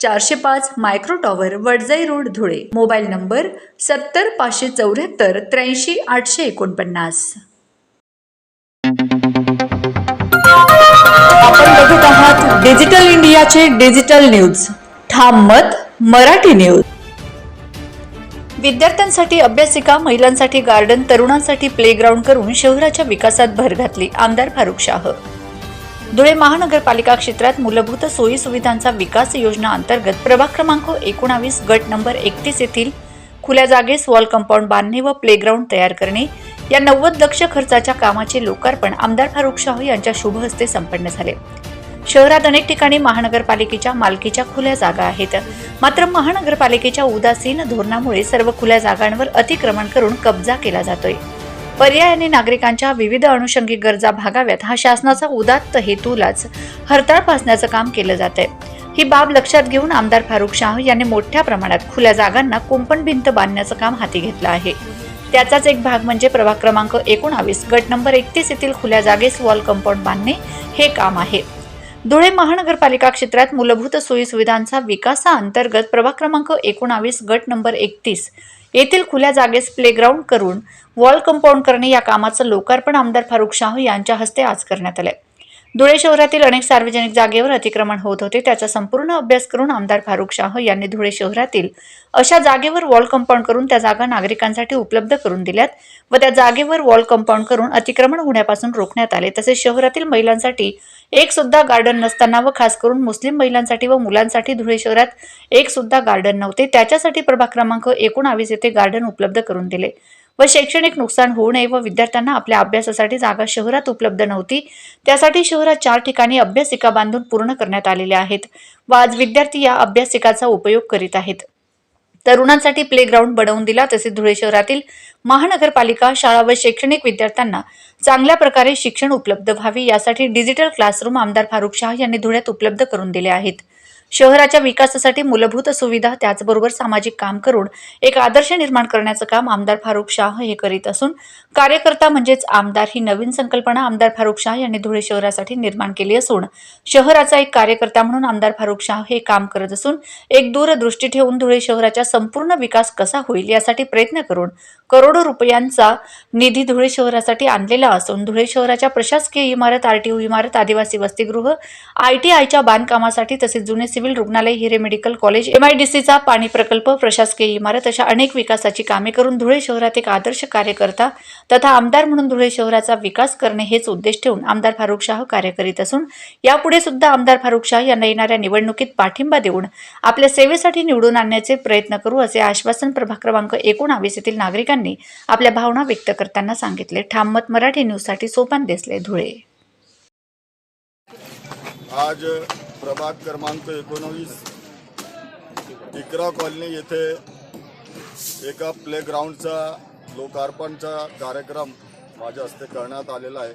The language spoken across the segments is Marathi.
चारशे पाच micro tower Wadjai road Dhule. Mobile number सत्तर पाचशे चौऱ्याहत्तर त्र्याऐंशी आठशे एकोणपन्नास. आपण बघत आहात डिजिटल इंडियाचे डिजिटल न्यूज. ठाम मत मराठी न्यूज. विद्यार्थ्यांसाठी अभ्यासिका महिलांसाठी गार्डन तरुणांसाठी प्लेग्राऊंड करून शहराच्या विकासात भर घातली आमदार फारुख शाह. धुळे महानगरपालिका क्षेत्रात मूलभूत सोयी सुविधांचा विकास योजना अंतर्गत प्रभाग क्रमांक एकोणावीस गट नंबर एकतीस येथील खुल्या जागेस वॉल कंपाऊंड बांधणे व प्लेग्राऊंड तयार करणे या नव्वद लक्ष खर्चाच्या कामाचे लोकार्पण आमदार फारुख शाह यांच्या शुभ हस्ते संपन्न झाले. शहरात अनेक ठिकाणी महानगरपालिकेच्या मालकीच्या खुल्या जागा आहेत. मात्र महानगरपालिकेच्या उदासीन धोरणामुळे सर्व खुल्या जागांवर अतिक्रमण करून कब्जा केला जातोय. पर्यायाने नागरिकांच्या विविध अनुषंगिक गरजा भागाव्यात हा शासनाचा उदात्त हेतूलाच हरताळ फासण्याचं काम केलं जात आहे ही बाब लक्षात घेऊन आमदार फारुख शाह यांनी मोठ्या प्रमाणात खुल्या जागांना कुंपण भिंत बांधण्याचं काम हाती घेतलं आहे. त्याचाच एक भाग म्हणजे प्रभाग क्रमांक एकोणावीस गट नंबर एकतीस येथील खुल्या जागेस वॉल कंपाऊंड बांधणे हे काम आहे. धुळे महानगरपालिका क्षेत्रात मूलभूत सोयी सुविधांचा विकासाअंतर्गत प्रभाग क्रमांक एकोणावीस गट नंबर एकतीस येथील खुल्या जागेस प्लेग्राऊंड करून वॉल कंपाऊंड करणे या कामाचं लोकार्पण आमदार फारुख शाह यांच्या हस्ते आज करण्यात आले धुळे शहरातील अनेक सार्वजनिक जागेवर अतिक्रमण होत होते. त्याचा संपूर्ण अभ्यास करून आमदार फारुख शाह यांनी धुळे शहरातील अशा जागेवर वॉल कंपाऊंड करून त्या जागा नागरिकांसाठी उपलब्ध करून दिल्यात व त्या जागेवर वॉल कंपाऊंड करून अतिक्रमण होण्यापासून रोखण्यात आले. तसेच शहरातील महिलांसाठी एक सुद्धा गार्डन नसताना व खास करून मुस्लिम महिलांसाठी व मुलांसाठी धुळे शहरात एक सुद्धा गार्डन नव्हते. त्याच्यासाठी प्रभाग क्रमांक एकोणावीस येथे गार्डन उपलब्ध करून दिले. व शैक्षणिक नुकसान होऊ नये व विद्यार्थ्यांना आपल्या अभ्यासासाठी जागा शहरात उपलब्ध नव्हती. त्यासाठी शहरात चार ठिकाणी अभ्यासिका बांधून पूर्ण करण्यात आलेल्या आहेत व आज विद्यार्थी या अभ्यासिकाचा उपयोग करीत आहेत. तरुणांसाठी प्लेग्राऊंड बनवून दिला तसेच धुळे शहरातील महानगरपालिका शाळा व शैक्षणिक विद्यार्थ्यांना चांगल्या प्रकारे शिक्षण उपलब्ध व्हावे यासाठी डिजिटल क्लासरूम आमदार फारुख शाह यांनी धुळ्यात उपलब्ध करून दिले आहेत. शहराच्या विकासासाठी मूलभूत सुविधा त्याचबरोबर सामाजिक काम करून एक आदर्श निर्माण करण्याचं काम आमदार फारुख शाह हे करीत असून कार्यकर्ता म्हणजेच आमदार ही नवीन संकल्पना आमदार फारुख शाह यांनी धुळे शहरासाठी निर्माण केली असून शहराचा एक कार्यकर्ता म्हणून आमदार फारुख शाह हे काम करत असून एक दूरदृष्टी ठेवून धुळे शहराचा संपूर्ण विकास कसा होईल यासाठी प्रयत्न करून करोडो रुपयांचा निधी धुळे शहरासाठी आणलेला असून धुळे शहराच्या प्रशासकीय इमारत आरटीओ इमारत आदिवासी वसतिगृह आयटीआयच्या बांधकामासाठी तसेच जुने सिव्हिल रुग्णालय हिरे मेडिकल कॉलेज एमआयडीसीचा पाणी प्रकल्प प्रशासकीय इमारत अशा अनेक विकासाची कामे करून धुळे शहरात एक आदर्श कार्यकर्ता तथा आमदार म्हणून धुळे शहराचा विकास करणे हेच उद्देश ठेवून आमदार फारुख शाह कार्य करीत असून यापुढे सुद्धा आमदार फारुख शाह यांना येणाऱ्या निवडणुकीत पाठिंबा देऊन आपल्या सेवेसाठी निवडून आणण्याचे प्रयत्न करू असे आश्वासन प्रभाग क्रमांक एकोणावीस येथील नागरिकांनी आपल्या भावना व्यक्त करताना सांगितले. ठाममत मराठी न्यूजसाठी सोपान देसले धुळे. आज प्रभाग क्रमांक एकोणवीस टिकरा कॉलनी येथे एका प्लेग्राऊंडचा लोकार्पणचा कार्यक्रम माझ्या हस्ते करण्यात आलेला आहे.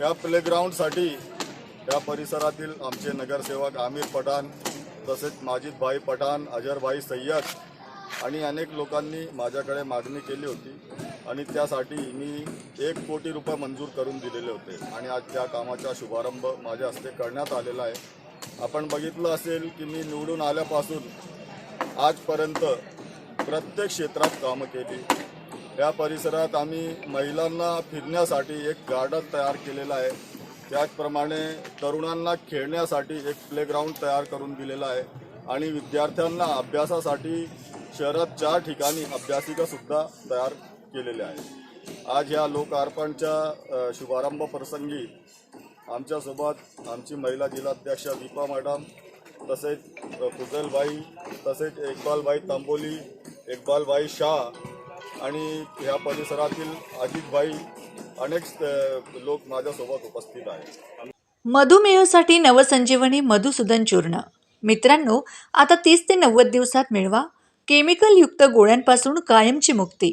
या प्लेग्राऊंडसाठी या परिसरातील आमचे नगरसेवक आमिर पठाण तसेच माजिदभाई पठाण अजरभाई सय्यद आणि अनेक लोकांनी माझ्याकडे मागणी केली होती. आणि त्यासाठी मी एक कोटी रुपये मंजूर करून दिलेले होते. आणि आज त्या कामाचा शुभारंभ माझ्या हस्ते करण्यात आलेला आहे. आपण बघितलं असेल की मी निवडून आल्यापासून आजपर्यंत प्रत्येक क्षेत्रात कामं केली. या परिसरात आम्ही महिलांना फिरण्यासाठी एक गार्डन तयार केलेलं आहे. त्याचप्रमाणे तरुणांना खेळण्यासाठी एक प्लेग्राऊंड तयार करून दिलेला आहे. आणि विद्यार्थ्यांना अभ्यासासाठी शहरात चार ठिकाणी अभ्यासिकासुद्धा तयार केलेल्या आहेत. आज ह्या लोकार्पणच्या शुभारंभ प्रसंगी आमच्यासोबत आमची महिला जिल्हाध्यक्षा दीपा मॅडम तसेच फुजलबाई तसेच इकबालबाई तांबोली इकबालबाई शाह आणि ह्या परिसरातील अजितबाई अनेक लोक माझ्यासोबत उपस्थित आहेत. मधुमेहासाठी नवसंजीवनी मधुसूदन चूर्ण. मित्रांनो आता तीस ते नव्वद दिवसात मिळवा. केमिकलयुक्त गोळ्यांपासून कायमची मुक्ती.